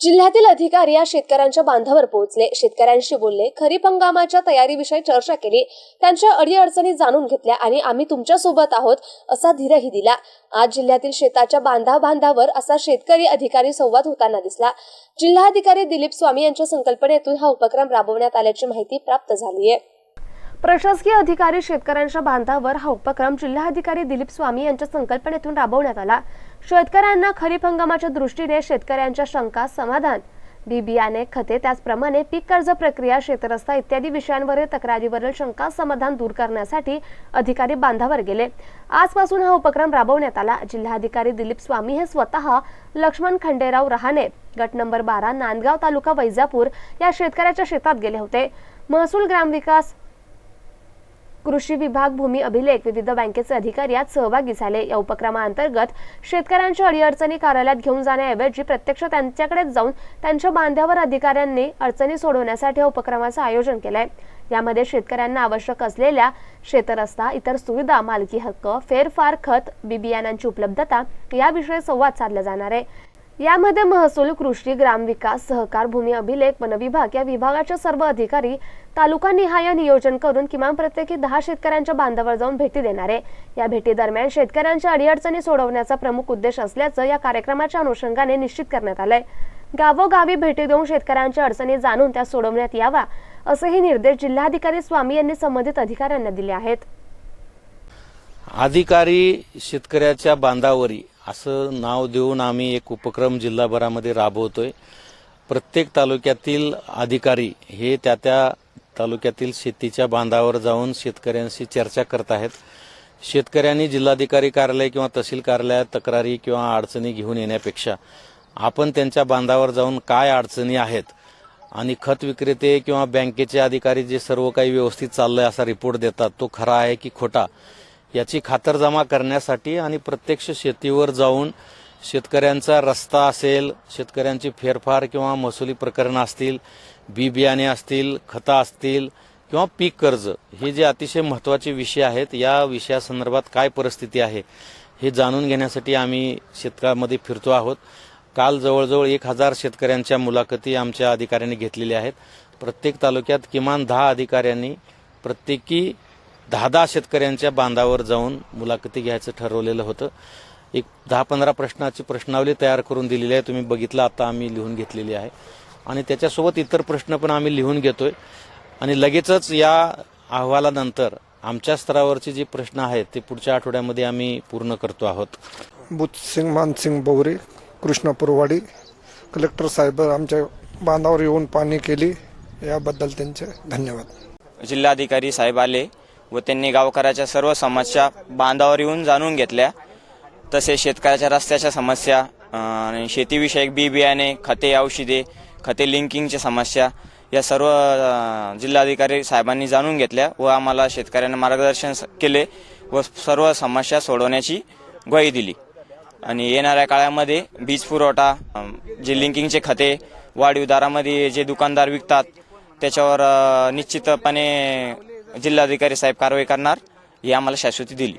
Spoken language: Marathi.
जिल्ह्यातील अधिकारी या शेतकऱ्यांच्या बांधावर पोहोचले. शेतकऱ्यांशी बोलले खरीप हंगामाच्या तयारीविषयी चर्चा केली. त्यांच्या अडीअडचणी जाणून घेतल्या आणि आम्ही तुमच्यासोबत आहोत असा धीरही दिला. आज जिल्ह्यातील शेताच्या बांधा बांधावर असा शेतकरी अधिकारी संवाद होताना दिसला. जिल्हाधिकारी दिलीप स्वामी यांच्या संकल्पनेतून हा उपक्रम राबवण्यात आल्याची माहिती प्राप्त झाली आहे प्रशासकीय अधिकारी शेतकऱ्यांच्या बांधावर हा उपक्रम जिल्हाधिकारी दिलीप स्वामी यांच्या संकल्पनेतून राबवण्यात आला. शेतकऱ्यांना खरीप हंगामाच्या दृष्टीने शेतकऱ्यांच्या शंका समाधान. बी बियाणे खते त्याचप्रमाणे पीक कर्ज प्रक्रिया शेतरस्ता इत्यादी विषयांवरील तक्रारीवरील शंका समाधान दूर करण्यासाठी अधिकारी बांधावर गेले. आजपासून हा उपक्रम राबवण्यात आला. जिल्हाधिकारी दिलीप स्वामी हे स्वतः लक्ष्मण खंडेराव रहाणे गट नंबर बारा नांदगाव तालुका वैजापूर या शेतकऱ्याच्या शेतात गेले होते. महसूल ग्रामविकास कृषी विभाग भूमी अभिलेख विविध बँकेचे अधिकारी यात सहभागी झाले. या उपक्रमाअंतर्गत शेतकऱ्यांच्या अडीअडचणी कार्यालयात घेऊन जाण्याऐवजी प्रत्यक्ष त्यांच्याकडे जाऊन त्यांच्या बांध्यावर अधिकाऱ्यांनी अडचणी सोडवण्यासाठी या उपक्रमाचं आयोजन केलंय. यामध्ये शेतकऱ्यांना आवश्यक असलेल्या शेतरस्ता इतर सुविधा मालकी हक्क फेरफार खत बी बियाणांची उपलब्धता याविषयी संवाद साधला जाणार आहे. यामध्ये महसूल कृषी ग्रामविकास सहकार भूमी अभिलेख वन विभाग या विभागाच्या सर्व अधिकारी तालुका निहाय नियोजन करून किमान प्रत्येकी दहा शेतकऱ्यांच्या बांधावर जाऊन भेटी देणार आहे. या भेटी दरम्यान शेतकऱ्यांच्या अडीअडचणी सोडवण्याचा प्रमुख उद्देश असल्याचं या कार्यक्रमाच्या अनुषंगाने निश्चित करण्यात आलंय. गावोगावी भेटी देऊन शेतकऱ्यांच्या अडचणी जाणून त्या सोडवण्यात यावा असेही निर्देश जिल्हाधिकारी स्वामी यांनी संबंधित अधिकाऱ्यांना दिले आहेत. अधिकारी शेतकऱ्याच्या बांधावरी असं नाव देऊन आम्ही एक उपक्रम जिल्हाभरामध्ये राबवतोय. प्रत्येक तालुक्यातील अधिकारी हे त्या त्या तालुक्यातील शेतीच्या बांधावर जाऊन शेतकऱ्यांशी चर्चा करत आहेत. शेतकऱ्यांनी जिल्हाधिकारी कार्यालय किंवा तहसील कार्यालयात तक्रारी किंवा अडचणी घेऊन येण्यापेक्षा आपण त्यांच्या बांधावर जाऊन काय अडचणी आहेत आणि खत विक्रेते किंवा बँकेचे अधिकारी जे सर्व काही व्यवस्थित चाललंय असा रिपोर्ट देतात तो खरा आहे की खोटा? याची खातरजमा करण्यासाठी आणि प्रत्यक्ष शेतीवर जाऊन शेतकऱ्यांचा रस्ता असेल शेतकऱ्यांची फेरफार किंवा महसुली प्रकरणं असतील बी बियाणे असतील खतं असतील किंवा पीक कर्ज हे जे अतिशय महत्त्वाचे विषय आहेत या विषयासंदर्भात काय परिस्थिती आहे हे जाणून घेण्यासाठी आम्ही शेतकऱ्यामध्ये फिरतो आहोत. काल जवळजवळ एक हजार शेतकऱ्यांच्या मुलाखती आमच्या अधिकाऱ्यांनी घेतलेल्या आहेत. प्रत्येक तालुक्यात किमान दहा अधिकाऱ्यांनी प्रत्येकी दहा दहा शेतकऱ्यांच्या बांधावर जाऊन मुलाखती घ्यायचं ठरवलेलं होतं. एक दहा पंधरा प्रश्नाची प्रश्नावली तयार करून दिलेली आहे. तुम्ही बघितलं आता आम्ही लिहून घेतलेली आहे. आणि त्याच्यासोबत इतर प्रश्न पण आम्ही लिहून घेतोय. आणि लगेचच या अहवालानंतर आमच्या स्तरावरचे जे प्रश्न आहेत ते पुढच्या आठवड्यामध्ये आम्ही पूर्ण करतो आहोत. बुधसिंग मानसिंग बवरे कृष्णापूरवाडी कलेक्टर साहेब आमच्या बांधावर येऊन पाणी केली. याबद्दल त्यांचे धन्यवाद. जिल्हाधिकारी साहेब आले. व त्यांनी गावकऱ्याच्या सर्व समस्या बांधावर येऊन जाणून घेतल्या. तसेच शेतकऱ्याच्या रस्त्याच्या समस्या आणि शेतीविषयक बी बियाणे खते औषधे खते लिंकिंगच्या समस्या या सर्व जिल्हाधिकारी साहेबांनी जाणून घेतल्या व आम्हाला शेतकऱ्यांना मार्गदर्शन केले व सर्व समस्या सोडवण्याची ग्वाही दिली. आणि येणाऱ्या काळामध्ये वीज पुरवठा जे लिंकिंगचे खते वाढीव दरामध्ये जे दुकानदार विकतात त्याच्यावर निश्चितपणे जिल्हाधिकारी साहेब कारवाई करणार ही आम्हाला शाश्वती दिली.